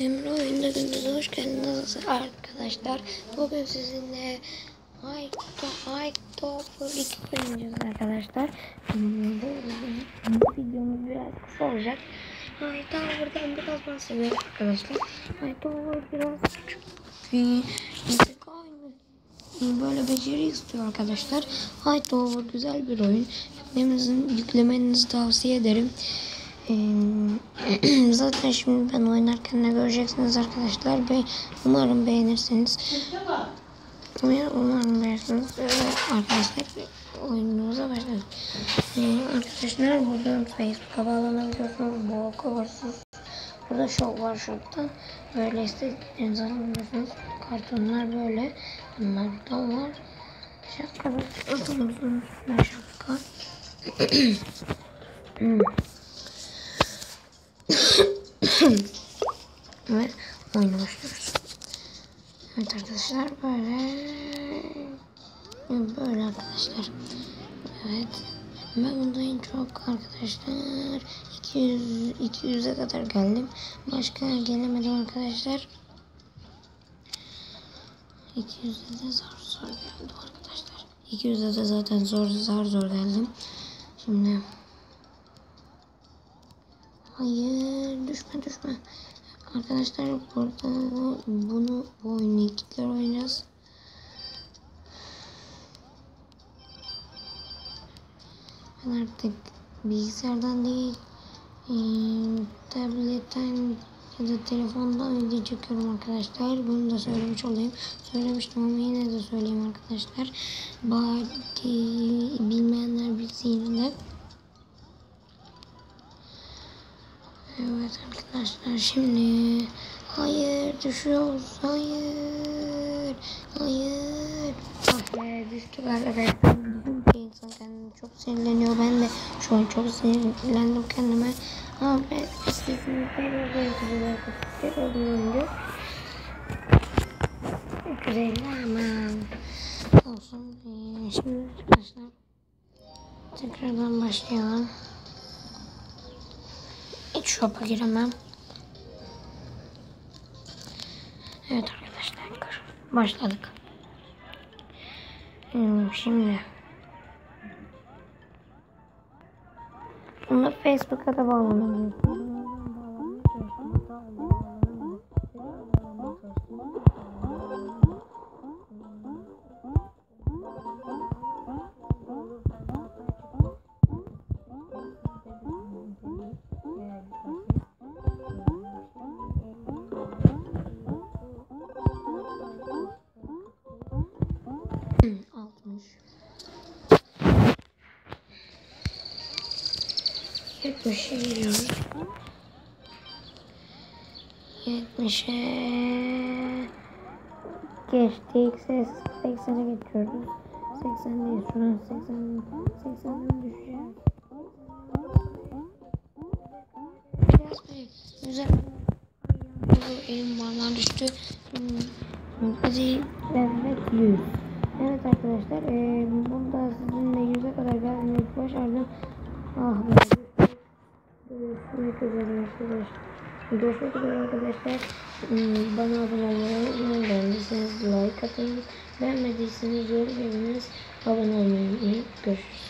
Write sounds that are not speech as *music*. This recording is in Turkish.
Emre oyunda gündüz hoş geldiniz arkadaşlar. Bugün sizinle High Topper 2 oynayacağız arkadaşlar. Hmm, Bu, videomuz biraz kısa olacak. High Tower'dan biraz bahsedelim arkadaşlar. High Tower biraz küçük. Bir aynı böyle beceri istiyor arkadaşlar. High Tower güzel bir oyun. Yüklemenizin, yüklemenizi tavsiye ederim. Ee, *clears throat* zaten şimdi ben oynarken ne göreceksiniz arkadaşlar. Be umarım beğenirsiniz. Umarım, beğenirsiniz. Evet arkadaşlar oyunumuza başladık. Ee, arkadaşlar buradan Facebook'a bağlanabiliyorsunuz. Bu kavarsız. Burada şov var şokta. Böyle istediklerinizi alabiliyorsunuz. Kartonlar böyle. Bunlar da var. Şapkalar. Adımızın üstüne şapka. *clears throat* *coughs* Ve oyuna başlıyoruz. Evet arkadaşlar böyle böyle arkadaşlar. Evet. Ben bunda çok arkadaşlar 200 200'e kadar geldim. Başka gelemedim arkadaşlar. 200'e de zor zor geldim arkadaşlar. 200'e de zaten zor zor zor geldim. Şimdi Hayır düşme düşme. Arkadaşlar burada bunu bu oyunu ikiler oynayacağız. Ben artık bilgisayardan değil tabletten ya da telefondan video çekiyorum arkadaşlar. Bunu da söylemiş olayım. Söylemiştim ama yine de söyleyeyim arkadaşlar. Belki bilmeyenler bilsin de. Evet arkadaşlar şimdi hayır düşüyoruz hayır hayır. Ah düştük arkadaşlar bir insan kendini çok sinirleniyor. Ben de şu an çok sinirlendim kendime. Ama ben istediğim kadar böyle bir oyuncu güzel ama olsun. Ee, şimdi arkadaşlar tekrardan başlayalım hiç shop'a giremem. Evet arkadaşlar başladık. Hmm, şimdi bunu Facebook'a da bağlanabiliyorsun. 70'e giriyoruz. 70'e geçtik. 80'e geçiyoruz. 80'deyiz. Şuradan 80 80'den düşeceğiz. Biraz bir güzel bu elim parmağım düştü. Hmm. Hadi evet 100. Evet arkadaşlar e, burada sizinle 100'e kadar gelmek baş üzere arkadaşlar. Görüşmek üzere arkadaşlar. Bana abone olmayı unutmayın. Beğendiyseniz like atın. Beğenmediyseniz yorum yazınız. Abone olmayı unutmayın. Görüşürüz.